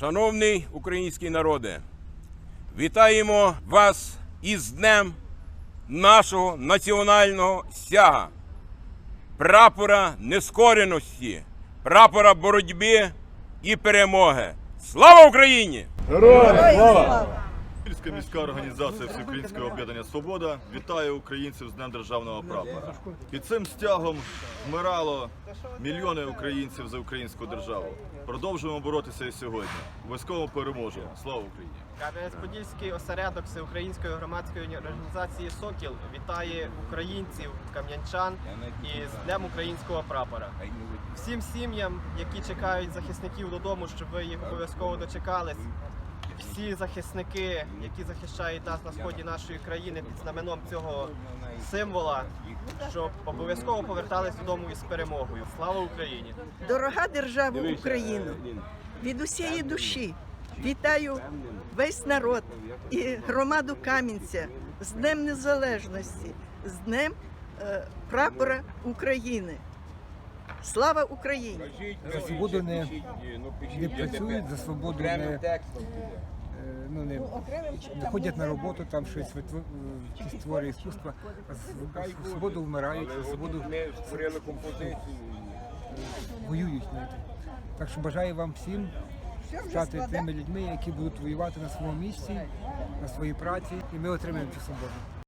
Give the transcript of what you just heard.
Шановний український народе, вітаємо вас із Днем нашого національного стяга, прапора нескореності, прапора боротьби і перемоги. Слава Україні! Київська міська організація Всеукраїнського об'єднання Свобода вітає українців з Днем Державного прапора. Під цим стягом вмирало мільйони українців за українську державу. Продовжуємо боротися і сьогодні. Обов'язково переможемо. Слава Україні! Кам'янець-Подільський осередок Всеукраїнської громадської організації Сокіл вітає українців, кам'янчан із Днем українського прапора. Всім сім'ям, які чекають захисників додому, щоб ви їх обов'язково дочекались. Всі захисники, які захищають нас на сході нашої країни під знаменом цього символа, щоб обов'язково повертались додому із перемогою. Слава Україні! Дорога держава Україну, від усієї душі вітаю весь народ і громаду Кам'янця з Днем Незалежності, з Днем е, прапора України. Слава Україні! за свободу не, не працюють, за свободу не, е, ну, не, не ходять на роботу, там щось е, якісь а за свободу вмирають, за свободу воюють. знаєте. Так що бажаю вам всім стати тими людьми, які будуть воювати на своєму місці, на своїй праці, і ми отримаємо цю свободу.